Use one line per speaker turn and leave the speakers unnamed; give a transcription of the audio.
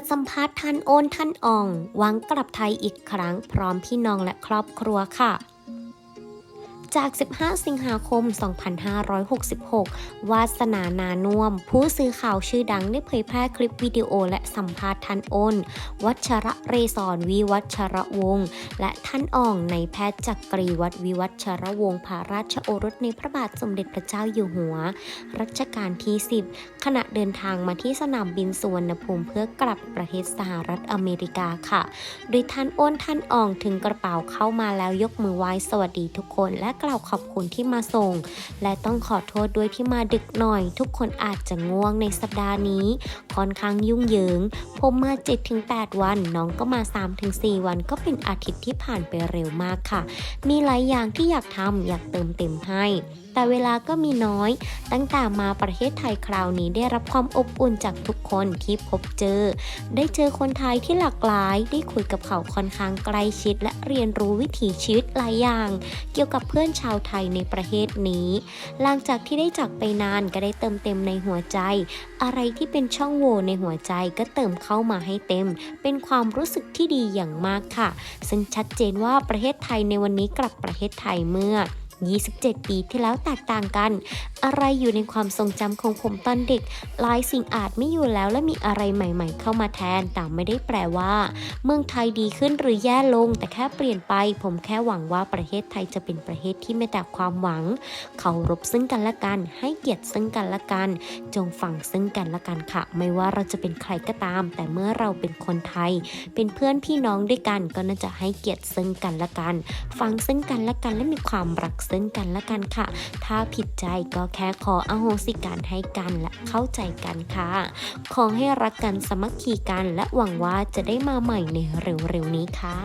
ดสัมภาษณ์ท่านโอนท่านอ่องหวังกลับไทยอีกครั้งพร้อมพี่น้องและครอบครัวค่ะ จาก 15 สิงหาคม 2566 วาสนานานุ่วมผู้สื่อข่าวชื่อดังได้เผยแพร่คลิปวิดีโอและสัมภาษณ์ท่านโอนวัชระเรศรวิวัชระวงศ์และท่านอ่องในแพทย์จักรีวัดวิวัชระวงศ์พระราชโอรสในพระบาทสมเด็จพระเจ้าอยู่หัว รัชกาลที่ 10 ขณะเดินทางมาที่สนามบินสุวรรณภูมิเพื่อกลับประเทศสหรัฐอเมริกาค่ะ โดยท่านโอนท่านอ่องถึงกระเป๋าเข้ามาแล้วยกมือไหว้สวัสดีทุกคนและกล่าวขอบคุณที่มาส่ง และต้องขอโทษด้วยที่มาดึกหน่อย ทุกคนอาจจะง่วงในสัปดาห์นี้ ค่อนข้างยุ่งเหยิง ผมมา 7-8 วัน น้องก็มา 3-4 วัน ก็เป็นอาทิตย์ที่ผ่านไปเร็วมากค่ะ มีหลายอย่างที่อยากทำอยากเติมเต็มให้แต่เวลาก็มีน้อย ตั้งแต่มาประเทศไทยคราวนี้ได้รับความอบอุ่นจากทุกคนที่พบเจอ ได้เจอคนไทยที่หลากหลาย ได้คุยกับเขาค่อนข้างใกล้ชิด และเรียนรู้วิถีชีวิตหลายอย่าง เกี่ยวกับเพื่อนชาวไทยในประเทศนี้ หลังจากที่ได้จากไปนานก็ได้เติมเต็มในหัวใจ อะไรที่เป็นช่องโหว่ในหัวใจก็เติมเข้ามาให้เต็ม เป็นความรู้สึกที่ดีอย่างมากค่ะ ซึ่งชัดเจนว่าประเทศไทยในวันนี้กลับประเทศไทยเมื่อ 27 ปีที่แล้วแตกต่างกัน อะไรอยู่ในความทรงจำของผมตอนเด็กหลายสิ่งอาจไม่อยู่แล้วและมีอะไรใหม่ ๆ เข้ามาแทนแต่ไม่ได้แปลว่า เมืองไทยดีขึ้นหรือแย่ลง แต่แค่เปลี่ยนไป ผมแค่หวังว่าประเทศไทยจะเป็นประเทศที่ไม่แต่ความหวัง เคารพซึ่งกันและกัน ให้เกียรติซึ่งกันและกัน จงฟังซึ่งกันและกันค่ะ ไม่ว่าเราจะเป็นใครก็ตาม แต่เมื่อเราเป็นคนไทย เป็นเพื่อนพี่น้องด้วยกันก็น่าจะให้เกียรติซึ่งกันและกัน ฟังซึ่งกันและกันและมีความรักซึ่งกันและกันค่ะ ถ้าผิดใจก็แค่ขออโหสิการให้กันและเข้าใจกันค่ะ ขอให้รักกันสมัคคีกันและหวังว่าจะได้มาใหม่ในเร็วๆนี้ค่ะ